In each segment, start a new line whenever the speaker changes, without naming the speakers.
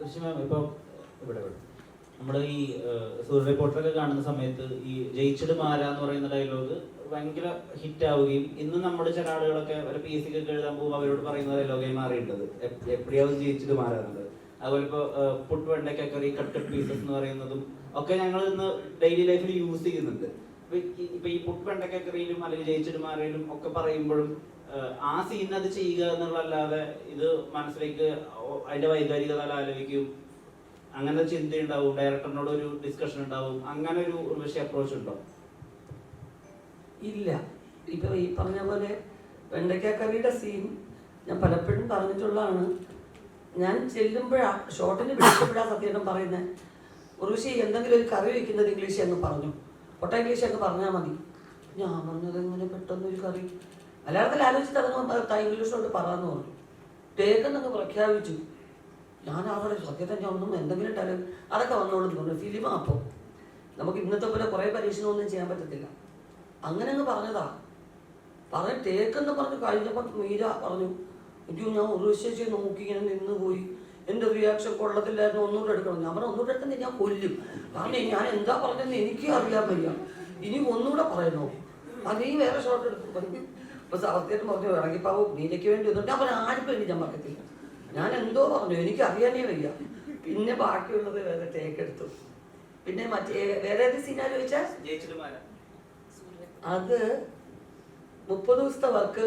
ഋഷി മാം ഇപ്പൊ ഇവിടെ ഇവിടെ. നമ്മുടെ ഈ സൂര്യ റിപ്പോർട്ടറൊക്കെ കാണുന്ന സമയത്ത് ഈ ജയിച്ചിട് മാര എന്ന് പറയുന്ന ഡയലോഗ് ഭയങ്കര ഹിറ്റ് ആവുകയും ഇന്ന് നമ്മുടെ ചില ആളുകളൊക്കെ ഒരു പി എസ് ഒക്കെ എഴുതാൻ പോകുമ്പോൾ അവരോട് പറയുന്ന ഡയലോഗായി മാറിയിട്ടത് എപ്പോഴാവും ജയിച്ചിട്ട് മാറാറുണ്ട് അതുപോലെ ഇപ്പോൾ പുട്ട് വെണ്ടയ്ക്കൊക്കെ ഈ കട്ട് പീസസ് എന്ന് പറയുന്നതും ഒക്കെ ഞങ്ങൾ ഇന്ന് ഡെയിലി ലൈഫിൽ യൂസ് ചെയ്യുന്നുണ്ട്. ഇപ്പൊ ഈ- ഇപ്പൊ പുട്ട് വെണ്ടയ്ക്കറിയിലും അല്ലെങ്കിൽ ജയിച്ചിട്ട് മാറിയിലും ഒക്കെ പറയുമ്പോഴും ആ സീൻ അത് ചെയ്യുക എന്നുള്ളതല്ലാതെ ഇത് മനസ്സിലേക്ക് അതിന്റെ അതിന്റെ വൈകാരികത ആലോചിക്കും. അങ്ങനെ ചിന്ത ഉണ്ടാവും. ഡയറക്ടറിനോട് ഒരു ഡിസ്കഷൻ ഉണ്ടാവും. അങ്ങനെ ഒരു പക്ഷേ അപ്രോച്ച് ഉണ്ടോ?
ഇല്ല. ഇപ്പൊ ഈ പറഞ്ഞ പോലെ വെണ്ടയ്ക്കാക്കറിയുടെ സീൻ ഞാൻ പലപ്പോഴും പറഞ്ഞിട്ടുള്ളതാണ്. ഞാൻ ചെല്ലുമ്പോഴാ ഷോട്ടിന് വിളിച്ചപ്പോഴാ സത്യം പറയുന്നത് ഉറുഷി എന്തെങ്കിലും ഒരു കറി വയ്ക്കുന്നത് ഇംഗ്ലീഷ് അങ്ങ് പറഞ്ഞു. ഒട്ടാ ഇംഗ്ലീഷ് അങ്ങ് പറഞ്ഞാൽ മതി. ഞാൻ പറഞ്ഞത് എങ്ങനെ പെട്ടെന്ന് ഒരു കറി? മലയാളത്തിൽ ആലോചിച്ചിട്ട് അതിന് താ ഇംഗ്ലീഷോട് പറയാന്ന് പറഞ്ഞു ടേക്കെന്നൊക്കെ പ്രഖ്യാപിച്ചു. ഞാൻ അവിടെ സത്യത്തെ ഞാൻ ഒന്നും എന്തെങ്കിലും ഇട്ടാലും അതൊക്കെ വന്നോളൂ തോന്നുന്നു. ഫിലിമാ അപ്പോൾ നമുക്ക് ഇന്നത്തെ പോലെ കുറേ പരീക്ഷണമൊന്നും ചെയ്യാൻ പറ്റത്തില്ല. അങ്ങനെ അങ്ങ് പറഞ്ഞതാ. പറഞ്ഞ ടേക്കെന്ന് പറഞ്ഞ് കഴിഞ്ഞപ്പോൾ മീര പറഞ്ഞു അയ്യോ ഞാൻ ഒരു ശേഷി നോക്കി ഇങ്ങനെ നിന്ന് പോയി. എന്റെ റിയാക്ഷൻ കൊള്ളത്തില്ലായിരുന്നു. ഒന്നുകൂടെ എടുക്കണം. ഞാൻ പറഞ്ഞു ഒന്നുകൂടെ എടുക്കുന്ന ഞാൻ കൊല്ലും. കാരണം ഞാൻ എന്താ പറഞ്ഞതെന്ന് എനിക്കും അറിയാൻ വയ്യ. ഇനി ഒന്നുകൂടെ പറയണോ? അതേ വേറെ ഷോട്ട് എടുക്കും. പറഞ്ഞു അപ്പൊ സത്യം പറഞ്ഞു ഇറങ്ങിപ്പാവു നീനയ്ക്ക് വേണ്ടി വന്നിട്ട് അവൻ ആരും ആർക്കും വേണ്ടി ഞാൻ പറയത്തില്ല ഞാൻ എന്തോ പറഞ്ഞു എനിക്ക് അറിയാനേ വയ്യ. പിന്നെ ബാക്കിയുള്ളത് വേറെ ടേക്ക് എടുത്തു. പിന്നെ മറ്റേ വേറെ ഏത് സീനാ ചോദിച്ചാൽ അത് മുപ്പത് ദിവസത്തെ വർക്ക്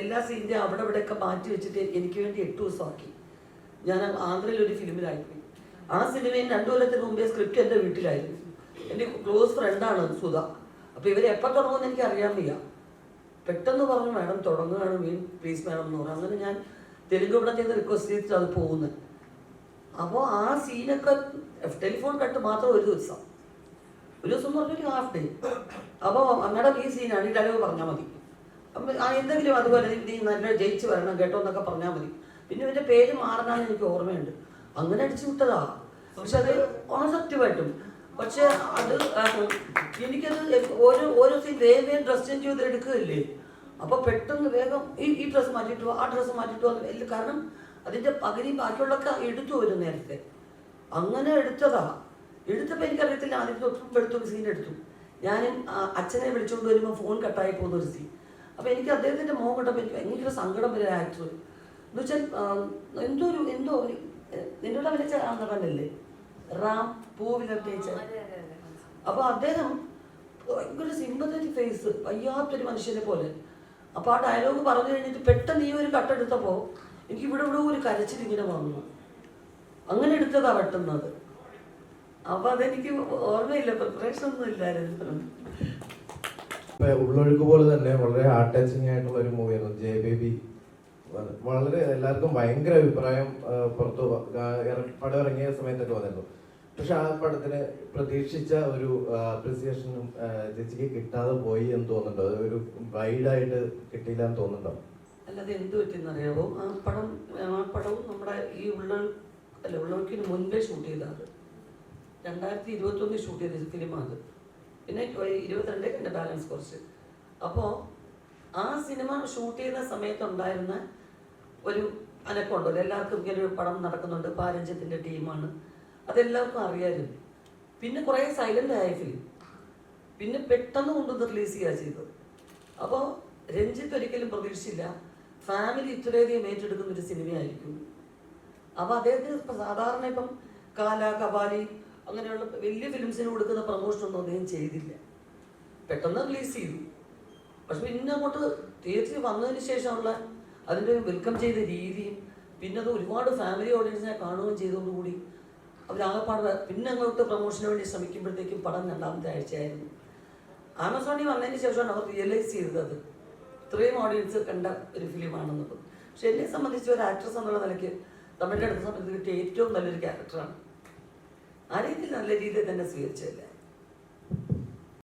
എല്ലാ സീനിന്റെയും അവിടെ ഇവിടെയൊക്കെ മാറ്റി വെച്ചിട്ട് എനിക്ക് വേണ്ടി എട്ട് ദിവസമാക്കി. ഞാൻ ആന്ധ്രയിൽ ഒരു ഫിലിമിലായിപ്പോയി ആ സിനിമയിൽ രണ്ടു കൊല്ലത്തിന് മുമ്പേ സ്ക്രിപ്റ്റ് എന്റെ വീട്ടിലായിരുന്നു. എന്റെ ക്ലോസ് ഫ്രണ്ടാണ് സുധ. അപ്പോൾ ഇവരെപ്പോ തുടങ്ങുമെന്ന് എനിക്ക് അറിയാൻ വയ്യ. പെട്ടെന്ന് പറഞ്ഞു മാഡം തുടങ്ങുകയാണ് മീൻ പ്ലീസ് മാഡം എന്ന് പറഞ്ഞു. അങ്ങനെ ഞാൻ തെലുങ്ക് ഇവിടെ ചെയ്ത് റിക്വസ്റ്റ് ചെയ്തിട്ട് അത് പോകുന്നത്. അപ്പോൾ ആ സീനൊക്കെ ടെലിഫോൺ കട്ട് മാത്രം ഒരു ദിവസം. ഒരു ദിവസം എന്ന് പറഞ്ഞൊരു ഹാഫ് ഡേ അപ്പോൾ മാഡം ഈ സീനാണ് ഈ ഡയലോഗ് പറഞ്ഞാൽ മതി. അപ്പം ആ എന്തെങ്കിലും അതുപോലെ നീ- നല്ല ജയിച്ച് വരണം കേട്ടോ എന്നൊക്കെ പറഞ്ഞാൽ മതി. പിന്നെ ഇവന്റെ പേര് മാറണമെന്ന് എനിക്ക് ഓർമ്മയുണ്ട്. അങ്ങനെ അടിച്ചു വിട്ടതാ പക്ഷെ അത് സത്യമായിട്ടും പക്ഷെ അത് എനിക്കത് ഓരോ ഓരോ സീൻ വേഗം വേഗം ഡ്രസ് ചേഞ്ച് ചെയ്ത് എടുക്കുകയല്ലേ? അപ്പോൾ പെട്ടെന്ന് വേഗം ഈ ഈ ഡ്രസ്സ് മാറ്റിയിട്ട് ആ ഡ്രസ്സ് മാറ്റിയിട്ട് കാരണം അതിന്റെ പകുതി ബാക്കിയുള്ളൊക്കെ എടുത്തു വരും നേരത്തെ. അങ്ങനെ എടുത്തതാ. എടുത്തപ്പോൾ എനിക്കറിയത്തില്ല ആദ്യം തൊട്ടും എടുത്തൊരു സീൻ എടുത്തു. ഞാനും അച്ഛനെ വിളിച്ചുകൊണ്ട് വരുമ്പോൾ ഫോൺ കട്ടായി പോകുന്ന ഒരു സീൻ അപ്പോൾ എനിക്ക് അദ്ദേഹത്തിന്റെ മോൻ കണ്ടപ്പോൾ എനിക്ക് ഭയങ്കര സങ്കടം വരെ ആക്ടർ എന്ന് വെച്ചാൽ എന്തോ ഒരു എന്തോ നിന്നോട് ആ നടനല്ലേ? റാം പൂവിലർത്തേച്ച അപ്പൊ അദ്ദേഹം ഭയങ്കര സിമ്പത്തറ്റിക് ഫേസ് വയ്യാത്തൊരു മനുഷ്യനെ പോലെ. അപ്പൊ ആ ഡയലോഗ് പറഞ്ഞു കഴിഞ്ഞിട്ട് പെട്ടെന്ന് ഈ ഒരു കട്ടെടുത്തപ്പോ എനിക്ക് ഇവിടെ ഇവിടെ ഒരു കരച്ചിൽ ഇങ്ങനെ വന്നു. അങ്ങനെ എടുത്തതാ വെട്ടുന്നത് അപ്പൊ അതെനിക്ക് ഓർമ്മയില്ല പ്രിപ്പറേഷൻ ഒന്നും ഇല്ലായിരുന്നു.
ഉള്ളൊഴുക്ക് പോലെ തന്നെ വളരെ ഹാർട്ട് ടച്ചിങ് ആയിട്ടുള്ള ഒരു മൂവിയായിരുന്നു ജെ ബേബി വളരെ എല്ലാവർക്കും ഭയങ്കര അഭിപ്രായം പുറത്തു പടം ഇറങ്ങിയ സമയത്തൊക്കെ വന്നിരുന്നു. പക്ഷെ ആ പടത്തിന് പ്രതീക്ഷിച്ച ഒരു അപ്രിസിയേഷനും ചേച്ചിക്ക് കിട്ടാതെ പോയി എന്ന് തോന്നുന്നുണ്ടോ? ഒരു വൈഡായിട്ട് കിട്ടിയില്ല എന്ന് തോന്നുന്നുണ്ടോ?
അല്ലാതെ എന്ത് പറ്റിയെന്നറിയാവോ? ആ പടം ആ പടവും നമ്മുടെ ഈ ഉള്ള അല്ല ഉള്ളവർക്കിന് മുൻപേ ഷൂട്ട് ചെയ്തത് രണ്ടായിരത്തി ഇരുപത്തൊന്നിൽ ഷൂട്ട് ചെയ്ത സിനിമ അത്. പിന്നെ ഇരുപത്തിരണ്ടേക്ക് എന്റെ ബാലൻസ് കുറച്ച്. അപ്പോൾ ആ സിനിമ ഷൂട്ട് ചെയ്യുന്ന സമയത്തുണ്ടായിരുന്ന ഒരു അനക്കമുണ്ടല്ലോ എല്ലാവർക്കും ഇങ്ങനെ ഒരു പടം നടക്കുന്നുണ്ട്. പാരഞ്ചത്തിന്റെ ടീമാണ്. അതെല്ലാവർക്കും അറിയാമായിരുന്നു. പിന്നെ കുറേ സൈലന്റ് ആയ ഫിലിം പിന്നെ പെട്ടെന്ന് കൊണ്ടുവന്ന് റിലീസ് ചെയ്യുക ചെയ്തത്. അപ്പോൾ രഞ്ജിത്ത് ഒരിക്കലും പ്രതീക്ഷിച്ചില്ല. ഫാമിലി ഇത്രയധികം ഏറ്റെടുക്കുന്ന ഒരു സിനിമയായിരിക്കും അപ്പോൾ അദ്ദേഹത്തിന് സാധാരണ ഇപ്പം കാല കപാലി അങ്ങനെയുള്ള വലിയ ഫിലിംസിന് കൊടുക്കുന്ന പ്രൊമോഷൻ ഒന്നും അദ്ദേഹം ചെയ്തില്ല. പെട്ടെന്ന് റിലീസ് ചെയ്തു. പക്ഷെ പിന്നെ അങ്ങോട്ട് തിയേറ്ററിൽ വന്നതിന് ശേഷമുള്ള അതിന്റെ വെൽക്കം ചെയ്ത രീതിയും പിന്നെ അത് ഒരുപാട് ഫാമിലി ഓഡിയൻസിനെ കാണുകയും ചെയ്തതോടുകൂടി അവരാകെപ്പാട് പിന്നെ അങ്ങോട്ട് പ്രൊമോഷന് വേണ്ടി ശ്രമിക്കുമ്പോഴത്തേക്കും പടം രണ്ടാമത്തെ ആഴ്ചയായിരുന്നു. ആമസോണിൽ വന്നതിന് ശേഷമാണ് അവർ റിയലൈസ് ചെയ്തത് അത്. ഇത്രയും ഓഡിയൻസ് കണ്ട ഒരു ഫിലിമാണെന്നുള്ളത് പക്ഷെ എന്നെ സംബന്ധിച്ച് ഒരു ആക്ട്രസ് എന്നുള്ള നിലയ്ക്ക് തമിഴിന്റെ അടുത്ത സമയത്ത് കിട്ടിയ ഏറ്റവും നല്ലൊരു ക്യാരക്ടറാണ് ആ രീതിയിൽ നല്ല രീതിയിൽ തന്നെ സ്വീകരിച്ചില്ല